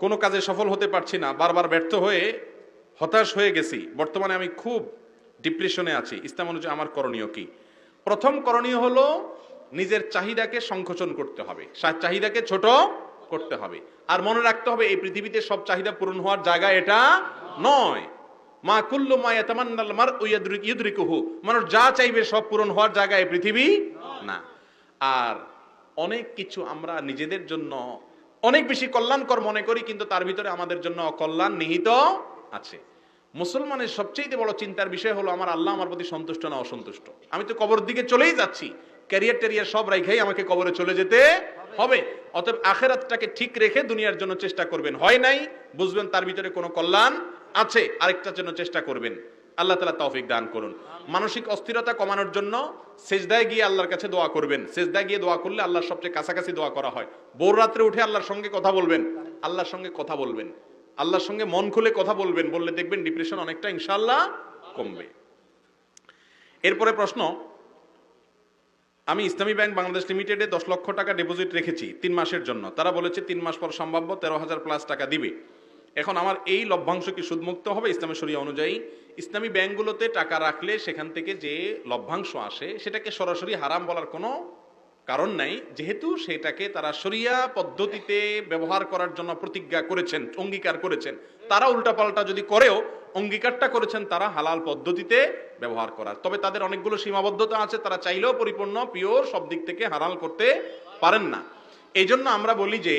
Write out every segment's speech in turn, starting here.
কোনো কাজে সফল হতে পারছি না, বারবার ব্যর্থ হয়ে হতাশ হয়ে গেছি। বর্তমানে আমি খুব ডিপ্রেশনে আছি। ইসলাম অনুযায়ী আমার করণীয় কি? প্রথম করণীয় হলো নিজের চাহিদাকে সংকোচন করতে হবে। চাহিদাকে ছোট করতে হবে। আর মনে রাখতে হবে, এই পৃথিবীতে সব চাহিদা পূরণ হওয়ার জায়গা এটা নয়। মা কুল্লু মা ইয়াতামান্নাল মার ইউদরিকুহু। মানুষ যা চাইবে সব পূরণ হওয়ার জায়গা এই পৃথিবী না। আর অনেক কিছু আমরা নিজেদের জন্য অনেক বেশি কল্যাণকর মনে করি, কিন্তু তার ভিতরে আমাদের জন্য অকল্যাণ নিহিত আছে। মুসলমানের সবচেয়ে বড় চিন্তার বিষয় হলো, আমার আল্লাহ আমার প্রতি সন্তুষ্ট না অসন্তুষ্ট? আমি তো কবর দিকে চলেই যাচ্ছি। ক্যারিয়ার টেরিয়ার সব রাইখাই আমাকে কবরে চলে যেতে হবে। অতএব আখেরাতটাকে ঠিক রেখে দুনিয়ার জন্য চেষ্টা করবেন। হয় নাই, বুঝবেন তার ভিতরে কোনো কল্যাণ আছে, আরেকটার জন্য চেষ্টা করবেন। আল্লাহ তালা তৌফিক দান করুন। মানসিক অস্থিরতা কমানোর জন্য সেজদায় গিয়ে আল্লাহর কাছে দোয়া করবেন। সেজদায় গিয়ে দোয়া করলে আল্লাহর সবচেয়ে কাছাকাছি দোয়া করা হয়। বোর রাত্রে উঠে আল্লাহর সঙ্গে কথা বলবেন। আল্লাহর সঙ্গে কথা বলবেন। আল্লাহর সঙ্গে মন খুলে কথা বলবেন। বললে দেখবেন ডিপ্রেশন অনেকটা ইনশাল্লাহ কমবে। এরপরে প্রশ্ন, আমি ইসলামী ব্যাংক বাংলাদেশ লিমিটেডে দশ লক্ষ টাকা ডিপোজিট রেখেছি তিন মাসের জন্য। তারা বলেছে তিন মাস পর সম্ভাব্য তেরো হাজার প্লাস টাকা দিবে। এখন আমার এই লভ্যাংশ কি সুদমুক্ত হবে? ইসলামী শরিয়া অনুযায়ী। ইসলামী ব্যাংকগুলোতে টাকা রাখলে সেখান থেকে যে লভ্যাংশ আসে, সেটাকে সরাসরি হারাম বলার কোনো কারণ নাই। যেহেতু সেটাকে তারা সরিয়া পদ্ধতিতে ব্যবহার করার জন্য প্রতিজ্ঞা করেছেন, অঙ্গীকার করেছেন। তারা উল্টাপাল্টা যদি করেও অঙ্গীকারটা করেছেন, তারা হালাল পদ্ধতিতে ব্যবহার করার। তবে তাদের অনেকগুলো সীমাবদ্ধতা আছে, তারা চাইলেও পরিপূর্ণ, পিওর সব দিক থেকে হালাল করতে পারেন না। এই জন্য আমরা বলি যে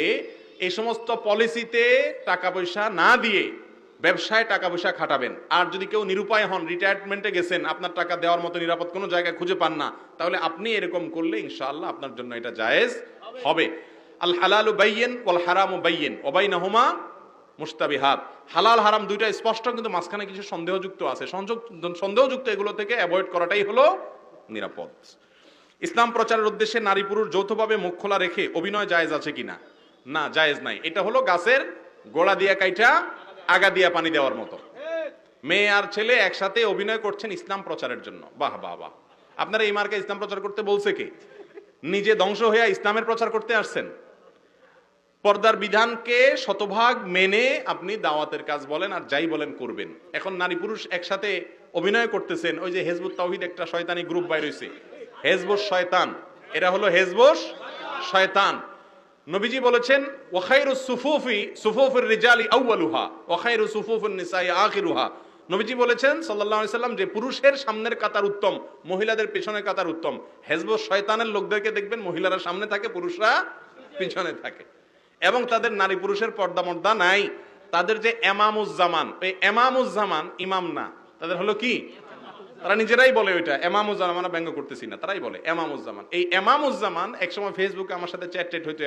এই সমস্ত পলিসিতে টাকা পয়সা না দিয়ে ব্যবসায় টাকা পয়সা খাটাবেন। আর যদি কেউ নিরুপায় হন রিটায়ারমেন্টে গেছেন আপনার টাকা দেওয়ার মতো নিরাপদ কোনো জায়গায় খুঁজে পান না তাহলে আপনি এরকম করলে ইনশাআল্লাহ আপনার জন্য এটা জায়েজ হবে। আল হালালু বাইয়েন ওয়াল হারামু বাইয়েন ওবাইনাহুমা মুস্তাবিহাত হালাল হারাম দুইটা স্পষ্ট কিন্তু মাঝখানে কিছু সন্দেহযুক্ত আছে। সংযোগ সন্দেহযুক্ত এগুলো থেকে অ্যাভয়েড করাটাই হলো নিরাপদ। ইসলাম প্রচারের উদ্দেশ্যে নারী পুরুষ যৌথভাবে মুখ খোলা রেখে অভিনয় জায়েজ আছে কিনা? না, জায়েজ নাই। এটা হলো গাছের গোড়া দিয়া কাইটা আগা দিয়া পানি দেওয়ার মতো। মেয়ে আর ছেলে একসাথে অভিনয় করছেন ইসলাম প্রচারের জন্য। বাহ বাহ বাহ। আপনারা এই মার্কে ইসলাম প্রচার করতে বলছে কে? নিজে ধ্বংস হয়ে ইসলামের প্রচার করতে আসছেন। পর্দার বিধানকে শতভাগ মেনে আপনি দাওয়াতের কাজ বলেন আর যাই বলেন করবেন। এখন নারী পুরুষ একসাথে অভিনয় করতেছেন, ওই যে হেজবুত তাওহিদ একটা শয়তানি গ্রুপ বাইর হইছে। হেজবুস শয়তান। এরা হলো হেজবুস শয়তান। নবীজি বলেছেন ওয়াখাইরু সুফুফি, সুফুফির রিজালি আউয়ালুহা ওয়াখাইরু সুফুফিন নিসাই আখিরুহা। নবীজি বলেছেন আলাইহি সাল্লাম, যে পুরুষের সামনের কাতার উত্তম, মহিলাদের পেছনের কাতার উত্তম। হেজবুস শয়তানের লোকদেরকে দেখবেন মহিলারা সামনে থাকে, পুরুষরা পিছনে থাকে। এবং তাদের নারী পুরুষের পর্দা মর্দা নাই। তাদের যে এমামুজ্জামান, এই এমামুজ্জামান ইমাম না। তাদের হলো কি? তারা নিজেরাই বলে ওইটা এমামুজ্জামান ব্যঙ্গ করতেছি না, তারাই বলে, এমামুজ্জামান। এই এমামুজ্জামান, একসময় ফেসবুকে আমার সাথে চ্যাট টেট হইতো